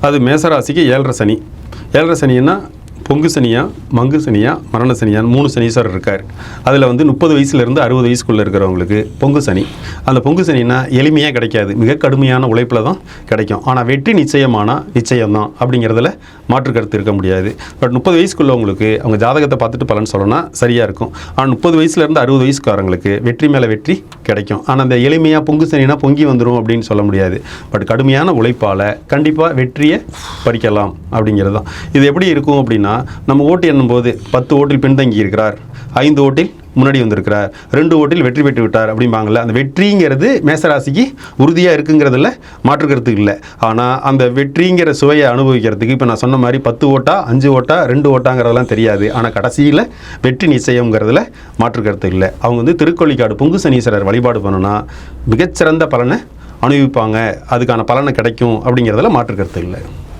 அது மேசராசிக்கு ஏழரை சனி. ஏழரை சனின்னா பொங்கு சனியா மங்கு சனியா மரண சனியான்னு மூணு சனீஸ்வரர் இருக்கார். அதில் வந்து முப்பது வயசுலேருந்து அறுபது வயசுக்குள்ளே இருக்கிறவங்களுக்கு பொங்கு சனி. அந்த பொங்கு சனின்னா எளிமையாக கிடைக்காது. மிக கடுமையான உழைப்பில் தான் கிடைக்கும். ஆனால் வெற்றி நிச்சயமானால் நிச்சயம்தான் அப்படிங்கிறதுல மாற்று கருத்து இருக்க முடியாது. பட் முப்பது வயசுக்குள்ளவங்களுக்கு அவங்க ஜாதகத்தை பார்த்துட்டு பலன் சொல்லணும்னா சரியாக இருக்கும். ஆனால் முப்பது வயசுலேருந்து அறுபது வயசுக்காரங்களுக்கு வெற்றி மேலே வெற்றி கிடைக்கும். ஆனால் அந்த எளிமையாக பொங்கு சனினா பொங்கி வந்துடும் அப்படின்னு சொல்ல முடியாது. பட் கடுமையான உழைப்பால் கண்டிப்பாக வெற்றியை பறிக்கலாம் அப்படிங்கிறது தான். இது எப்படி இருக்கும் அப்படின்னா நம்ம ஓட்டு எண்ணும்போது பத்து ஓட்டில் பின்தங்கி இருக்கிறார் ஐந்து ஓட்டில் முன்னாடி வந்திருக்கிறார். ரெண்டு ஓட்டில் வெற்றி பெற்று விட்டார் அப்படிம்பாங்கல்ல. அந்த வெற்றிங்கிறது மேசராசிக்கு உறுதியாக இருக்குங்கிறதுல மாற்று கருத்து இல்லை. ஆனால் அந்த வெற்றிங்கிற சுவையை அனுபவிக்கிறதுக்கு இப்போ நான் சொன்ன மாதிரி பத்து ஓட்டா அஞ்சு ஓட்டா ரெண்டு ஓட்டாங்கிறதெல்லாம் தெரியாது. ஆனால் கடைசியில் வெற்றி நிச்சயங்கிறதுல மாற்று கருத்து இல்லை. அவங்க வந்து திருக்கொள்ளிக்காடு பொங்கு சனீஸ்வரர் வழிபாடு பண்ணுனா மிகச்சிறந்த பலனை அனுபவிப்பாங்க. அதுக்கான பலனை கிடைக்கும் அப்படிங்கிறதுல மாற்று கருத்து இல்லை.